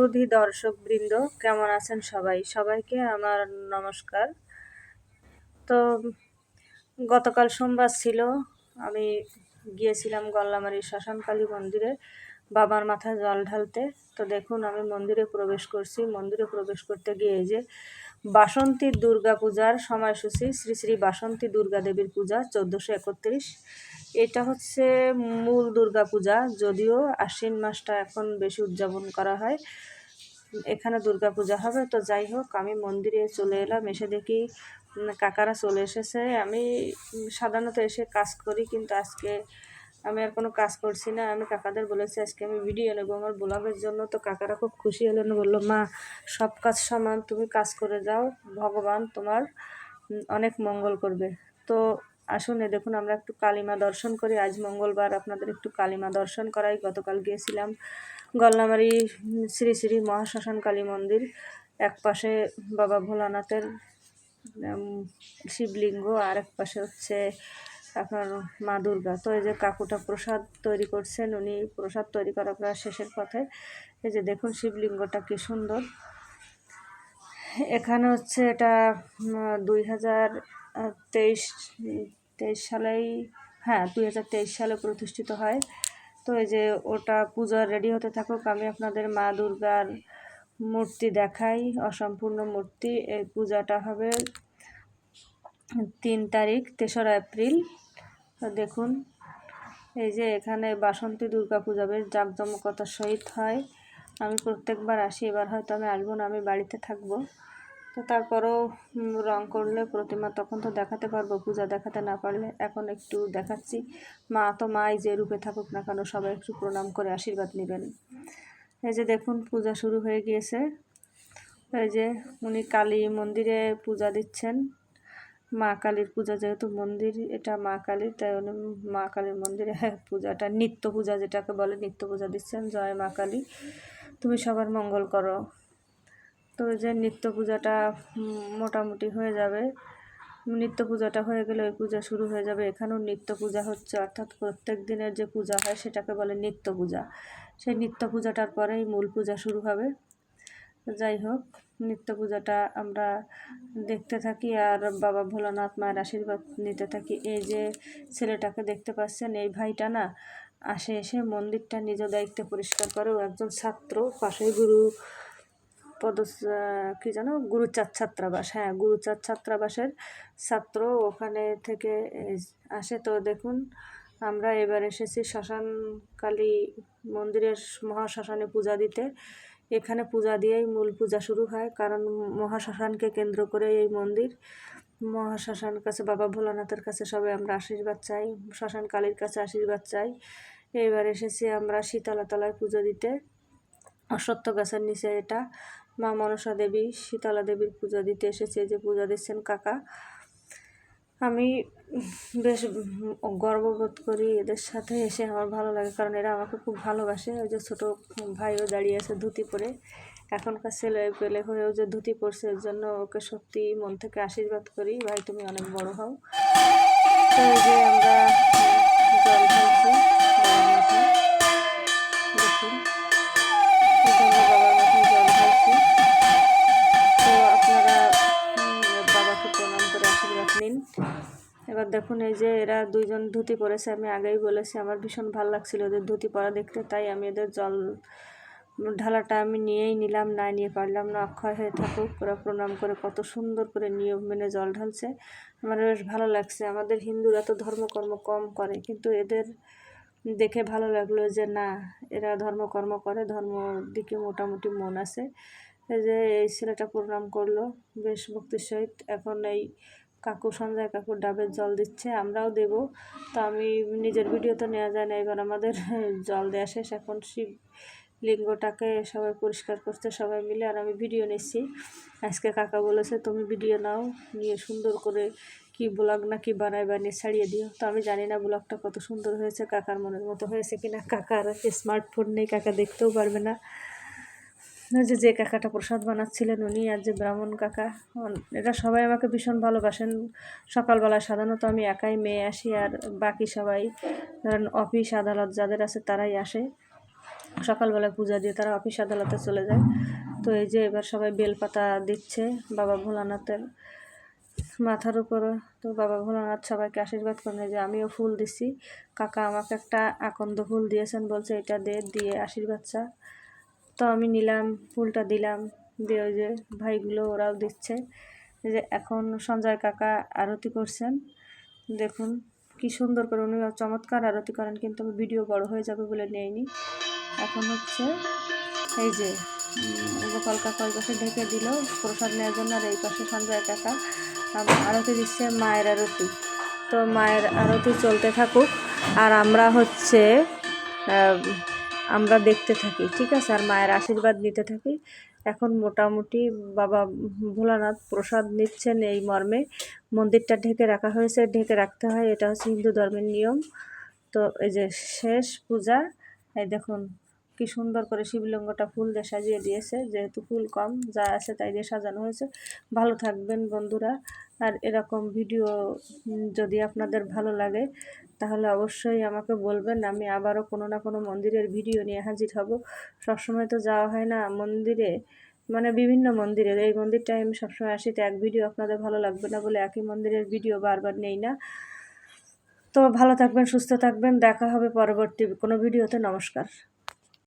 সুধী দর্শক বৃন্দ কেমন আছেন সবাই? সবাইকে আমার নমস্কার। তো গতকাল সোমবার ছিল আমি গিয়েছিলাম গল্লামারি শ্মশানকালী মন্দিরে। বাবার মাথায় জল ঢালতে। তো দেখুন, আমি মন্দিরে প্রবেশ করছি। মন্দিরে প্রবেশ করতে গিয়ে যে বাসন্তী দুর্গা পূজার সময়সূচি, শ্রী শ্রী বাসন্তী দুর্গা দেবীর পূজা, চোদ্দোশো একত্রিশ। এটা হচ্ছে মূল দুর্গা পূজা। যদিও আশ্বিন মাসটা এখন বেশি উদযাপন করা হয়। এখানে দুর্গা পূজা হবে। তো যাই হোক, আমি মন্দিরে চলে এলাম। এসে দেখি কাকারা চলে এসেছে। আমি সাধারণত এসে কাজ করি, কিন্তু আজকে আমি আর কোনো কাজ করছি না। আমি কাকাদের বলেছি, আজকে আমি ভিডিও নেব আমার ব্লগের জন্য। তো কাকারা খুব খুশি হলেন বলল, মা, সব কাজ সমান, তুমি কাজ করে যাও। ভগবান তোমার অনেক মঙ্গল করবে। তো আসুন দেখুন, আমরা একটু কালিমা দর্শন করি। আজ মঙ্গলবার আপনাদের একটু কালিমা দর্শন করাই। গতকাল গিয়েছিলাম গল্লামারি শ্রী শ্রী মহাশ্মশান কালী মন্দির। এক পাশে বাবা ভোলানাথের শিবলিঙ্গ আর এক পাশে হচ্ছে আপনার মা দুর্গা। তো এই যে কাকুটা প্রসাদ তৈরি করছেন, উনি প্রসাদ তৈরি করা প্রায় শেষের পথে। এই যে দেখুন শিবলিঙ্গটা কি সুন্দর। এখানে হচ্ছে এটা দুই হাজার তেইশ তেইশ সালেই হ্যাঁ দুই হাজার তেইশ সালে প্রতিষ্ঠিত হয়। তো এই যে ওটা পূজা রেডি হতে থাকুক, আমি আপনাদের মা দুর্গার মূর্তি দেখাই, অসম্পূর্ণ মূর্তি। এই পূজাটা হবে তিন তারিখ, তেসরা এপ্রিল। দেখুন, এই যে এখানে বাসন্তী দুর্গা পূজা, বেশ জাঁকজমকতার সহিত হয়। আমি প্রত্যেকবার আসি, এবার হয়তো আমি আসব না, আমি বাড়িতে থাকব। তো তারপরেও রং করলে প্রতিমা তখন তো দেখাতে পারব, পূজা দেখাতে না পারলে এখন একটু দেখাচ্ছি। মা তো মাই যে রূপে থাকুক না কেন, সবাই একটু প্রণাম করে আশীর্বাদ নেবেন। এই যে দেখুন, পূজা শুরু হয়ে গিয়েছে। এই যে উনি কালী মন্দিরে পূজা দিচ্ছেন। মা কালীর পূজা যেহেতু মন্দির, এটা মা কালীর, তাই উনি মা কালীর মন্দিরে পূজাটা, নিত্য পূজা যেটাকে বলে, নিত্য পূজা দিচ্ছেন। জয় মা কালী। তুমি সবার মঙ্গল করো। তো যে নিত্য পূজাটা মোটামুটি হয়ে যাবে। নিত্য পূজাটা হয়ে গেলে ওই পূজা শুরু হয়ে যাবে। এখানেও নিত্য পূজা হচ্ছে, অর্থাৎ প্রত্যেক দিনের যে পূজা হয় সেটাকে বলে নিত্য পূজা সেই নিত্য পূজাটার পরেই মূল পূজা শুরু হবে। যাই হোক নিত্য পূজাটা আমরা দেখতে থাকি আর বাবা ভোলানাথ মায়ের আশীর্বাদ নিতে থাকি। এই যে ছেলেটাকে দেখতে পাচ্ছেন, এই ভাইটা না, আসে এসে মন্দিরটা নিজ দায়িত্বে পরিষ্কার করে একজন ছাত্র পাশে গুরু পদ কী জানো? গুরুচাঁদ ছাত্রাবাস হ্যাঁ গুরুচাঁদ ছাত্রাবাসের ছাত্র ওখানে থেকে আসে। তো দেখুন, আমরা এবার এসেছি শ্মশানকালী মন্দিরের মহাশ্মশানে পূজা দিতে। এখানে পূজা দিয়েই মূল পূজা শুরু হয়, কারণ মহাশ্মশানকে কেন্দ্র করে এই মন্দির। মহাশ্মশান কাছে বাবা ভোলানাথের কাছে সবাই আমরা আশীর্বাদ চাই শ্মশান কালীর কাছে আশীর্বাদ চাই। এইবার এসেছি আমরা শীতলাতলায় পুজো দিতে। অশ্বত্থ গাছের নিচে এটা মা মনসা দেবী, শীতলা দেবীর পূজা দিতে এসেছে। যে পূজা দিচ্ছেন কাকা। আমি বেশ গর্ববোধ করি এদের সাথে এসে আমার ভালো লাগে, কারণ এরা আমাকে খুব ভালোবাসে। ওই যে ছোটো ভাইও দাঁড়িয়ে আছে ধুতি পরে। এখনকার ছেলে পেলে হয়েও যে ধুতি পরছে, এর জন্য ওকে সত্যি মন থেকে আশীর্বাদ করি। ভাই, তুমি অনেক বড় হও। তো যে আমরা এবার দেখুন এই যে এরা দুইজন ধুতি পরেছে, আমি আগেই বলেছি, আমার ভীষণ ভালো লাগছিল ওদের ধুতি পরা দেখতে, তাই আমি এদের জল ঢালাটা আমি নিয়েই নিলাম, না নিয়ে পারলাম না, অক্ষয় হয়ে থাকুক, ওরা প্রণাম করে কত সুন্দর করে নিয়ম মেনে জল ঢালছে, আমার বেশ ভালো লাগছে। আমাদের হিন্দুরা তো ধর্মকর্ম কম করে, কিন্তু এদের দেখে ভালো লাগল যে না, এরা ধর্মকর্ম করে, ধর্ম দিকে মোটামুটি মন আছে। এই যে এই ছেলেটা প্রণাম করল, বেশ ভক্তির সহিত, এখন এই কাকু সঞ্জয় কাকুর ডাবের জল দিচ্ছে, আমরাও দেব। তো আমি নিজের ভিডিও তো নেওয়া যায় না, এবার আমাদের জল দেওয়া শেষ। এখন শিব লিঙ্গটাকে সবাই পরিষ্কার করতে সবাই মিলে, আর আমি ভিডিও নিচ্ছি। আজকে কাকা বলেছে, তুমি ভিডিও নাও, নিয়ে সুন্দর করে কি ব্লগ না কি বানায় বানিয়ে ছাড়িয়ে দিও। তো আমি জানি না ব্লগটা কত সুন্দর হয়েছে, কাকার মনের মতো হয়েছে কিনা। কাকার স্মার্টফোন নেই, কাকা দেখতেও পারবে না। যে যে কাকাটা প্রসাদ বানাচ্ছিলেন উনি আর যে ব্রাহ্মণ কাকা এরা সবাই আমাকে ভীষণ ভালোবাসেন। সকালবেলায় সাধারণত আমি একাই মেয়ে আসি আর বাকি সবাই, ধরেন অফিস আদালত যাদের আছে তারাই আসে। সকালবেলায় পূজা দিয়ে তারা অফিস আদালতে চলে যায়। তো এই যে এবার সবাই বেলপাতা দিচ্ছে বাবা ভোলানাথের মাথার উপরে। তো বাবা ভোলানাথ সবাইকে আশীর্বাদ করেন যে আমিও ফুল দিছি কাকা আমাকে একটা আকন্দ ফুল দিয়েছেন, বলছে এটা দে, দিয়ে আশীর্বাদ চা। তো আমি নিলাম, ফুলটা দিলাম। দিয়ে ওই যে ভাইগুলো ওরাও দিচ্ছে। যে এখন সঞ্জয় কাকা আরতি করছেন। দেখুন কি সুন্দর করে উনি চমৎকার আরতি করেন, কিন্তু আমি ভিডিও বড় হয়ে যাবে বলে নেইনি এখন হচ্ছে এই যে গোপাল কাকা পাশে ঢেকে দিল প্রসাদ নেওয়ার জন্য, আর এই পাশে সঞ্জয় কাকা আরতি দিচ্ছে মায়ের আরতি। তো মায়ের আরতি চলতে থাকুক। আর আমরা হচ্ছে আমরা দেখতে থাকি, ঠিক আছে? আর মায়ের আশীর্বাদ নিতে থাকি। এখন মোটামুটি বাবা ভোলানাথ প্রসাদ নিচ্ছেন এই মর্মে। মন্দিরটা ঢেকে রাখা হয়েছে, ঢেকে রাখতে হয়। এটা হচ্ছে হিন্দু ধর্মের নিয়ম। তো এই যে শেষ পূজা, এই দেখুন। কি সুন্দর করে শিবলিঙ্গটা ফুল দিয়ে সাজিয়ে দিয়েছে। যেহেতু ফুল কম, যা আছে তাই দিয়ে সাজানো হয়েছে। ভালো থাকবেন বন্ধুরা। আর এরকম ভিডিও যদি আপনাদের ভালো লাগে, তাহলে অবশ্যই আমাকে বলবেন। আমি আবারও কোনো না কোনো মন্দিরের ভিডিও নিয়ে হাজির হব। সবসময় তো যাওয়া হয় না মন্দিরে মানে বিভিন্ন মন্দিরের। এই মন্দিরটায় আমি সবসময় আসি, তো এক ভিডিও আপনাদের ভালো লাগবে না বলে একই মন্দিরের ভিডিও বারবার নেই না। তো ভালো থাকবেন, সুস্থ থাকবেন। দেখা হবে পরবর্তী কোনো ভিডিওতে। নমস্কার।